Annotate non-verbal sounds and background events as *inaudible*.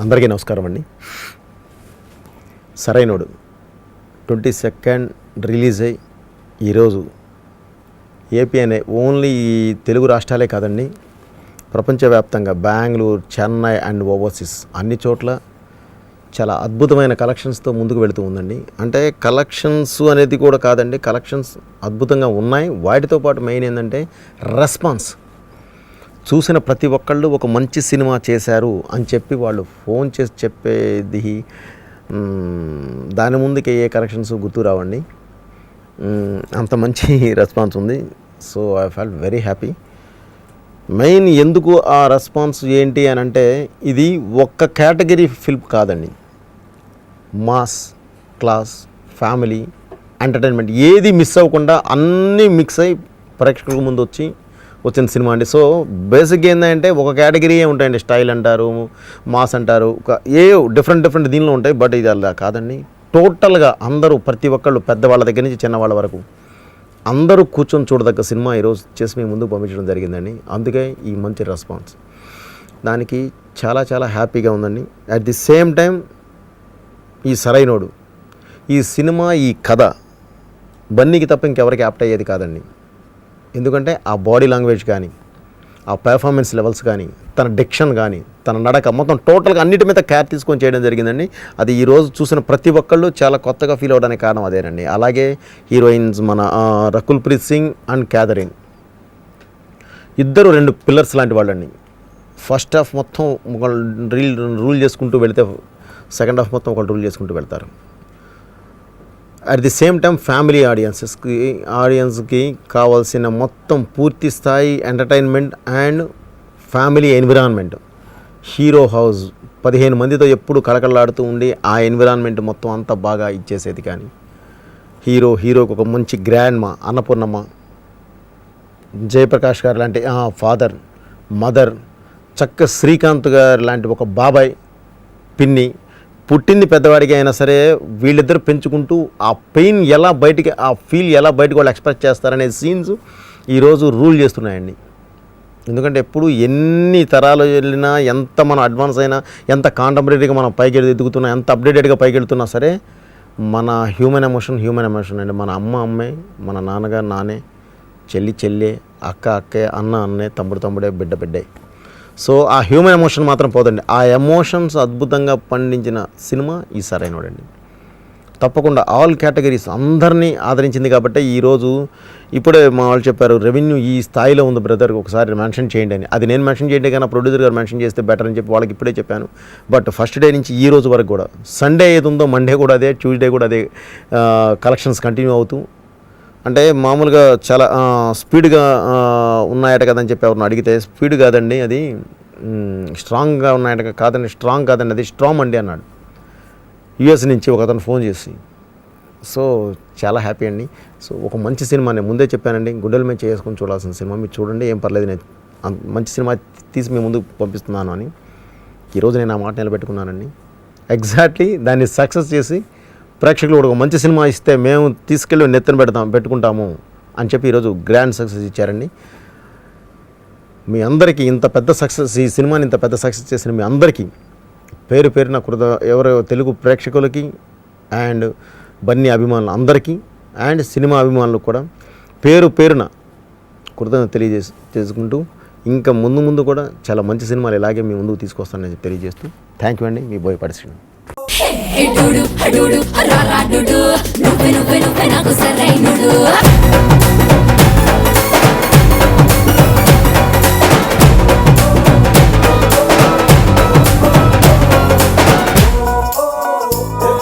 అందరికీ నమస్కారం అండి. సరైనోడు. ట్వంటీ సెకండ్ రిలీజ్ అయ్యి ఈరోజు ఏపీ అనే ఓన్లీ ఈ తెలుగు రాష్ట్రాలే కాదండి. ప్రపంచవ్యాప్తంగా బెంగళూరు చెన్నై అండ్ ఓవర్సీస్ అన్ని చోట్ల చాలా అద్భుతమైన కలెక్షన్స్తో ముందుకు వెళుతూ ఉందండి. అంటే కలెక్షన్స్ అనేది కూడా కాదండి కలెక్షన్స్ అద్భుతంగా ఉన్నాయి. వాటితో పాటు మెయిన్ ఏంటంటే రెస్పాన్స్. చూసిన ప్రతి ఒక్కళ్ళు ఒక మంచి సినిమా చేశారు అని చెప్పి వాళ్ళు ఫోన్ చేసి చెప్పేది దాని ముందుకి ఏ కలెక్షన్స్ గుర్తు రావండి. అంత మంచి *laughs* రెస్పాన్స్ ఉంది. So I fell very happy. Main ఎందుకు ఆ రెస్పాన్స్ ఏంటి అని అంటే ఇది ఒక్క కేటగిరీ ఫిల్మ్ కాదండి. మాస్ క్లాస్ ఫ్యామిలీ ఎంటర్టైన్మెంట్ ఏది మిస్ అవ్వకుండా అన్నీ మిక్స్ అయ్యి ప్రేక్షకుల ముందు వచ్చి వచ్చిన సినిమా అండి. సో బేసిక్గా ఏంటంటే ఒక కేటగిరీయే ఉంటాయండి. స్టైల్ అంటారు మాస్ అంటారు ఒక ఏ డిఫరెంట్ డిఫరెంట్ దీనిలో ఉంటాయి. బట్ ఇది అలా కాదండి. టోటల్గా అందరూ ప్రతి ఒక్కళ్ళు పెద్దవాళ్ళ దగ్గర నుంచి చిన్నవాళ్ళ వరకు అందరూ కూర్చొని చూడదగ్గ సినిమా ఈరోజు చేసి మీ ముందుకు పంపించడం జరిగిందండి. అందుకే ఈ మంచి రెస్పాన్స్. దానికి చాలా చాలా హ్యాపీగా ఉందండి. అట్ ది సేమ్ టైం ఈ సరైనోడు. ఈ సినిమా ఈ కథ బన్నీకి తప్ప ఇంకెవరికి యాప్ట్ అయ్యేది కాదండి. ఎందుకంటే ఆ బాడీ లాంగ్వేజ్ కానీ ఆ పెర్ఫార్మెన్స్ లెవెల్స్ కానీ తన డిక్షన్ కానీ తన నడక మొత్తం టోటల్గా అన్నిటి మీద కేర్ తీసుకొని చేయడం జరిగిందండి. అది ఈ రోజు చూసిన ప్రతి ఒక్కళ్ళు చాలా కొత్తగా ఫీల్ అవడానికి కారణం అదేనండి. అలాగే హీరోయిన్స్ మన రకుల్ ప్రీత్ సింగ్ అండ్ క్యాథరిన్ ఇద్దరు రెండు పిల్లర్స్ లాంటి వాళ్ళండి. ఫస్ట్ హాఫ్ మొత్తం రీల్ రూల్ చేసుకుంటూ వెళితే సెకండ్ హాఫ్ మొత్తం కంట్రోల్ రూల్ చేసుకుంటూ వెళ్తారు. At the same time family ఆడియన్సెస్కి ఆడియన్స్కి కావాల్సిన మొత్తం పూర్తి స్థాయి entertainment and family environment hero house పదిహేను మందితో ఎప్పుడు కళకళలాడుతూ ఉండి ఆ ఎన్విరాన్మెంట్ మొత్తం అంతా బాగా ఇచ్చేసేది కానీ హీరో హీరోకి ఒక మంచి గ్రాండ్మా అన్నపూర్ణమ్మ జయప్రకాష్ గారు లాంటి ఫాదర్ మదర్ చక్క శ్రీకాంత్ గారు లాంటి ఒక బాబాయ్ పిన్ని పుట్టింది పెద్దవాడికి అయినా సరే వీళ్ళిద్దరు పెంచుకుంటూ ఆ పెయిన్ ఎలా బయటికి ఆ ఫీల్ ఎలా బయటకు వాళ్ళు ఎక్స్ప్రెస్ చేస్తారనే సీన్స్ ఈరోజు రూల్ చేస్తున్నాయండి. ఎందుకంటే ఎప్పుడు ఎన్ని తరాలు వెళ్ళినా ఎంత మనం అడ్వాన్స్ అయినా ఎంత కాంటెంపరీగా మనం పైకి ఎదుగుతున్నా ఎంత అప్డేటెడ్గా పైకి వెళ్తున్నా సరే మన హ్యూమన్ ఎమోషన్ హ్యూమన్ ఎమోషన్ అండి. మన అమ్మ అమ్మే మన నాన్నగారు నానే చెల్లి చెల్లే అక్క అక్కే అన్న అన్నే తమ్ముడు తమ్ముడే బిడ్డ బిడ్డే. సో ఆ హ్యూమన్ ఎమోషన్ మాత్రం పోదండి. ఆ ఎమోషన్స్ అద్భుతంగా పండించిన సినిమా ఈ సరైనోడండి తప్పకుండా ఆల్ కేటగిరీస్ అందరినీ ఆదరించింది కాబట్టి ఈరోజు ఇప్పుడే మా వాళ్ళు చెప్పారు రెవెన్యూ ఈ స్థాయిలో ఉంది బ్రదర్ ఒకసారి మెన్షన్ చేయండి అని. అది నేను మెన్షన్ చేయండి కానీ ప్రొడ్యూసర్ గారు మెన్షన్ చేస్తే బెటర్ అని చెప్పి వాళ్ళకి ఇప్పుడే చెప్పాను. బట్ ఫస్ట్ డే నుంచి ఈ రోజు వరకు కూడా సండే ఏది ఉందో మండే కూడా అదే ట్యూస్డే కూడా అదే కలెక్షన్స్ కంటిన్యూ అవుతూ అంటే మామూలుగా చాలా స్పీడ్గా ఉన్నాయట కదని చెప్పి ఎవరిని అడిగితే స్పీడ్ కాదండి అది స్ట్రాంగ్గా ఉన్నాయట కాదండి స్ట్రాంగ్ కాదండి అది స్ట్రాంగ్ అండి అన్నాడు. యుఎస్ నుంచి ఒక అతను ఫోన్ చేసి సో చాలా హ్యాపీ అండి. సో ఒక మంచి సినిమా నేను ముందే చెప్పానండి గుడ్డల మీద చేసుకొని చూడాల్సిన సినిమా మీరు చూడండి ఏం పర్లేదు నేను మంచి సినిమా తీసి మీ ముందుకు పంపిస్తున్నాను అని. ఈరోజు నేను ఆ మాట నిలబెట్టుకున్నానండి. ఎగ్జాక్ట్లీ దాన్ని సక్సెస్ చేసి ప్రేక్షకులు కూడా ఒక మంచి సినిమా ఇస్తే మేము తీసుకెళ్ళి నెత్తిన పెడతాం పెట్టుకుంటాము అని చెప్పి ఈరోజు గ్రాండ్ సక్సెస్ ఇచ్చారండి. మీ అందరికీ ఇంత పెద్ద సక్సెస్ ఈ సినిమాని ఇంత పెద్ద సక్సెస్ చేసిన మీ అందరికీ పేరు పేరున కృత ఎవరు తెలుగు ప్రేక్షకులకి అండ్ బన్నీ అభిమానులు అందరికీ అండ్ సినిమా అభిమానులకు కూడా పేరు పేరున కృతజ్ఞత తెలియజేసి చేసుకుంటూ ఇంకా ముందు ముందు కూడా చాలా మంచి సినిమాలు ఇలాగే మీ ముందుకు తీసుకొస్తానని తెలియజేస్తూ థ్యాంక్ యూ అండి. మీ బోయపాటి ఇటుడు అడుడు రారాడు నువ్వే నువ్వే నువ్వే నాకు సరైనడు.